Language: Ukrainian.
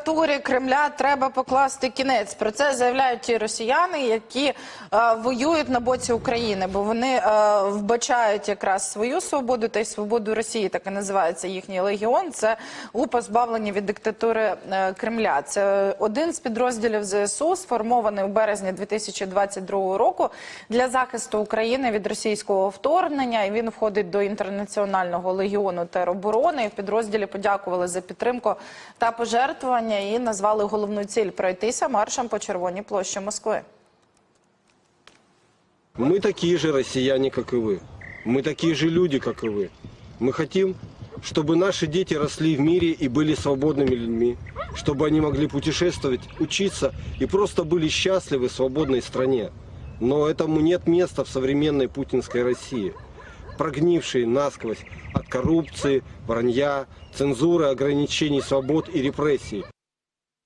диктатурі Кремля треба покласти кінець. Про це заявляють ті росіяни, які е, воюють на боці України, бо вони е, вбачають якраз свою свободу та й свободу Росії, так і називається їхній легіон. Це у позбавленні від диктатури е, Кремля. Це один з підрозділів ЗСУ, сформований у березні 2022 року для захисту України від російського вторгнення. І він входить до інтернаціонального легіону тероборони. І в підрозділі подякували за підтримку та пожертвування і назвали головну ціль пройтися маршем по Червоній площі Москви. Мы такие же россияне, как и вы. Мы такие же люди, как и вы. Мы хотим, чтобы наши дети росли в мире и были свободными людьми, чтобы они могли путешествовать, учиться и просто были счастливы в свободной стране. Но этому нет места в современной путинской России, прогнившей насквозь от коррупции, вранья, цензуры, ограничений свобод и репрессий.